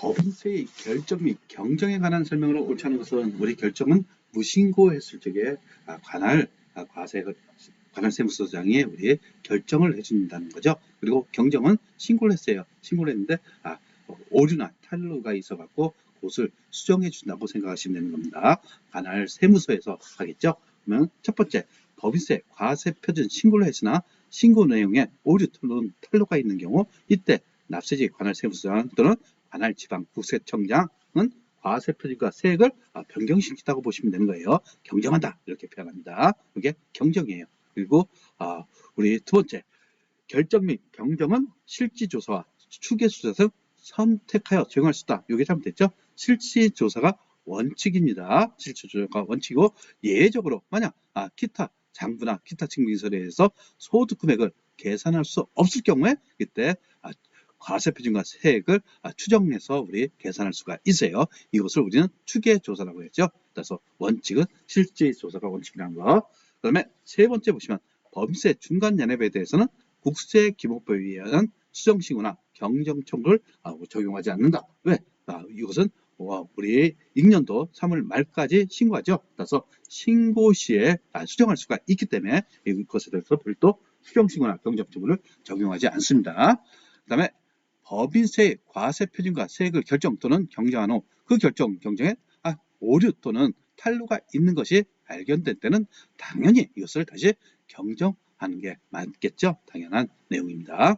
법인세의 결정 및 경정에 관한 설명으로 옳지 않은 것은 우리 결정은 무신고했을 적에 아, 관할 아, 과세 관할 세무서장이 우리 결정을 해준다는 거죠. 그리고 경정은 신고를 했어요. 신고를 했는데 아, 어, 오류나 탈루가 있어갖고 그것을 수정해 준다고 생각하시면 되는 겁니다. 관할 세무서에서 하겠죠. 그러면 첫 번째 법인세 과세 표준 신고를 했으나 신고 내용에 오류 탈루, 탈루가 있는 경우 이때 납세지 관할 세무서장 또는 관할 지방 국세청장은 과세 표준과 세액을 아, 변경시키다고 보시면 되는 거예요. 경정한다 이렇게 표현합니다. 이게 경정이에요. 그리고 아, 우리 두 번째 결정 및 경정은 실지 조사와 추계 수사에서 선택하여 적용할 수 있다. 이게 잘못됐죠? 실지 조사가 원칙입니다. 실지 조사가 원칙이고 예외적으로 만약 아, 기타 장부나 기타 증빙서에 의해서 소득 금액을 계산할 수 없을 경우에 아, 과세 표준과 세액을 아, 추정해서 우리 계산할 수가 있어요. 이것을 우리는 추계 조사라고 했죠. 그래서 원칙은 실지 조사가 원칙이라는 거. 그다음에 세 번째 보시면 범세 중간 연회에 대해서는 국세 기본법에 의한 수정신고나 경정 청구를 아, 적용하지 않는다. 왜? 아, 이것은 와, 우리 익년도 3월 말까지 신고하죠. 따라서 신고 시에 아, 수정할 수가 있기 때문에 이것에 대해서 별도 수정신고나 경정 청구를 적용하지 않습니다. 그 다음에 법인세의 과세 표준과 세액을 결정 또는 경정한 후 그 결정 경정에 아, 오류 또는 탈루가 있는 것이 발견된 때는 당연히 이것을 다시 경정하는 게 맞겠죠. 당연한 내용입니다.